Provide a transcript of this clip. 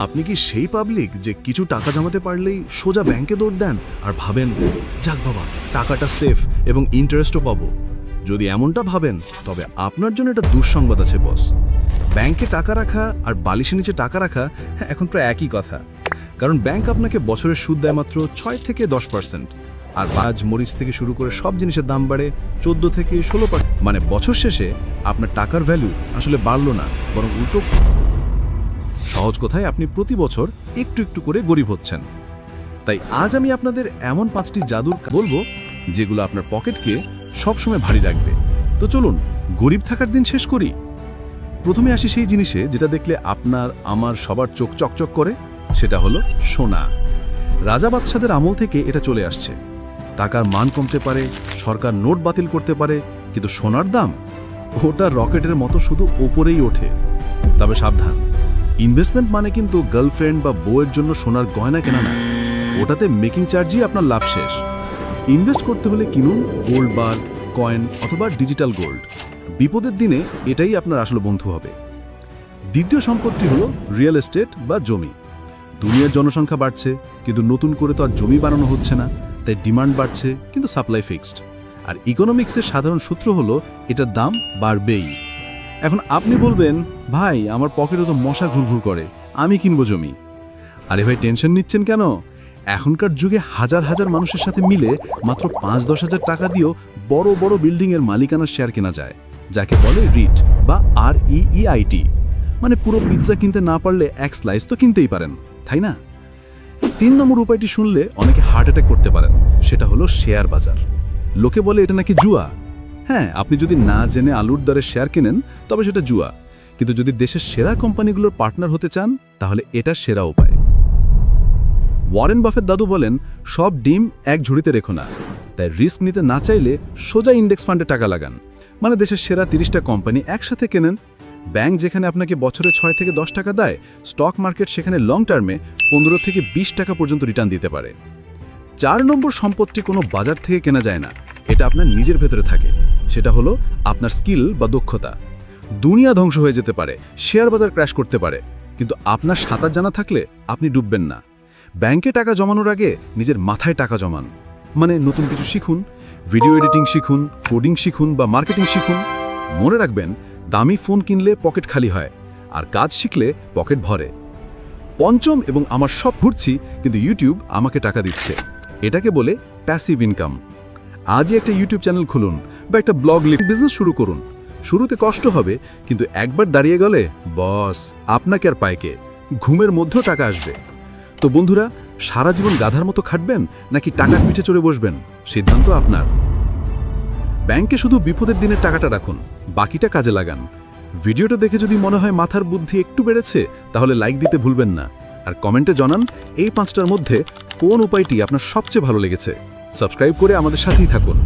আপনি কি সেই পাবলিক যে কিছু টাকা জমাতে পারলেই সোজা ব্যাংকে দৌড় দেন আর ভাবেন যাক বাবা টাকাটা সেফ এবং ইন্টারেস্টও পাবো যদি এমনটা ভাবেন তবে আপনার জন্য এটা দুঃসংবাদ আছে বস ব্যাংকে টাকা রাখা আর বালিশের নিচে টাকা রাখা হ্যাঁ, এখন প্রায় একই কথা। কারণ ব্যাংক আপনাকে বছরের সুদ দেয় মাত্র ছয় থেকে দশ পার্সেন্ট আর বাজ মরিচ থেকে শুরু করে সব জিনিসের দাম বাড়ে চোদ্দ থেকে ষোলো মানে বছর শেষে আপনার টাকার ভ্যালু আসলে বাড়লো না বরং উল্টো সহজ কথায় আপনি প্রতি বছর একটু একটু করে গরিব হচ্ছেন। তাই আজ আমি আপনাদের এমন পাঁচটি জাদুর বলব যেগুলো আপনার পকেটকে সবসময় ভারী রাখবে। তো চলুন, গরিব থাকার দিন শেষ করি। প্রথমে আসি সেই জিনিসে যেটা দেখলে আপনার, আমার সবার চোখ চকচক করে, সেটা হলো সোনা। রাজা বাদশাদের আমল থেকে এটা চলে আসছে। টাকার মান কমতে পারে, সরকার নোট বাতিল করতে পারে, কিন্তু সোনার দাম? ওটা রকেটের মতো শুধু ওপরেই ওঠে। তবে সাবধান। ইনভেস্টমেন্ট মানে কিন্তু গার্লফ্রেন্ড বা বউয়ের জন্য সোনার গয়না কেনা না। ওটাতে মেকিং চার্জই আপনার লাভ শেষ। ইনভেস্ট করতে হলে কিনুন গোল্ড বার কয়েন অথবা ডিজিটাল গোল্ড বিপদের দিনে এটাই আপনার আসলে বন্ধু হবে। দ্বিতীয় সম্পত্তি হলো রিয়েল এস্টেট বা জমি। দুনিয়ার জনসংখ্যা বাড়ছে, কিন্তু নতুন করে তো আর জমি বানানো হচ্ছে না, তাই ডিমান্ড বাড়ছে, কিন্তু সাপ্লাই ফিক্সড আর ইকোনমিক্সের সাধারণ সূত্র হলো, এটার দাম বাড়বেই। এখন আপনি বলবেন, ভাই, আমার পকেটে তো মশা ঘুরঘুর করে, আমি কিনবো জমি। আরে ভাই, টেনশন নিচ্ছেন কেন? এখনকার যুগে হাজার হাজার মানুষের সাথে মিলে মাত্র পাঁচ দশ হাজার টাকা দিয়েও বড় বড় বিল্ডিংয়ের মালিকানার শেয়ার কেনা যায়, যাকে বলে রিট বা আর ইইআইটি মানে পুরো পিৎজা কিনতে না পারলে এক স্লাইস তো কিনতেই পারেন, তাই না? তিন নম্বর উপায়টি শুনলে অনেকে হার্ট অ্যাটাক করতে পারেন, সেটা হলো শেয়ার বাজার। লোকে বলে এটা নাকি জুয়া হ্যাঁ আপনি যদি না জেনে আলুর দরে শেয়ার কেনেন, তবে সেটা জুয়া। কিন্তু যদি দেশের সেরা কোম্পানিগুলোর পার্টনার হতে চান, তাহলে এটা সেরা উপায়। ওয়ারেন বাফের দাদু বলেন, সব ডিম এক ঝুড়িতে রেখো না। তাই রিস্ক নিতে না চাইলে সোজা ইন্ডেক্স ফান্ডে টাকা লাগান। মানে দেশের সেরা তিরিশটা কোম্পানি একসাথে কেনেন। ব্যাংক যেখানে আপনাকে বছরে ছয় থেকে দশ টাকা দেয়, স্টক মার্কেট সেখানে লং টার্মে পনেরো থেকে বিশ টাকা পর্যন্ত রিটার্ন দিতে পারে। চার নম্বর সম্পত্তি কোনো বাজার থেকে কেনা যায় না। এটা আপনার নিজের ভেতরে থাকে। সেটা হলো আপনার স্কিল বা দক্ষতা। দুনিয়া ধ্বংস হয়ে যেতে পারে, শেয়ার বাজার ক্র্যাশ করতে পারে, কিন্তু আপনার সাঁতার জানা থাকলে আপনি ডুববেন না। ব্যাংকে টাকা জমানোর আগে নিজের মাথায় টাকা জমান। মানে নতুন কিছু শিখুন, ভিডিও এডিটিং শিখুন, কোডিং শিখুন বা মার্কেটিং শিখুন। মনে রাখবেন, দামি ফোন কিনলে পকেট খালি হয়, আর কাজ শিখলে পকেট ভরে। পঞ্চম এবং আমার সব ঘুরছি, কিন্তু ইউটিউব আমাকে টাকা দিচ্ছে। এটাকে বলে প্যাসিভ ইনকাম আজই একটা ইউটিউব চ্যানেল খুলুন। বা একটা ব্লগ লিখ বিজনেস শুরু করুন। শুরুতে কষ্ট হবে, কিন্তু একবার দাঁড়িয়ে গেলে বস আপনাকে আর পায়কে ঘুমের মধ্যেও টাকা আসবে। তো বন্ধুরা, সারা জীবন গাধার মতো খাটবেন, নাকি টাকার পিঠে চড়ে বসবেন? সিদ্ধান্ত আপনার। ব্যাংকে শুধু বিপদের দিনের টাকাটা রাখুন, বাকিটা কাজে লাগান। ভিডিওটা দেখে যদি মনে হয় মাথার বুদ্ধি একটু বেড়েছে, তাহলে লাইক দিতে ভুলবেন না। আর কমেন্টে জানান, এই পাঁচটার মধ্যে কোন উপায়টি আপনার সবচেয়ে ভালো লেগেছে? সাবস্ক্রাইব করে আমাদের সাথেই থাকুন।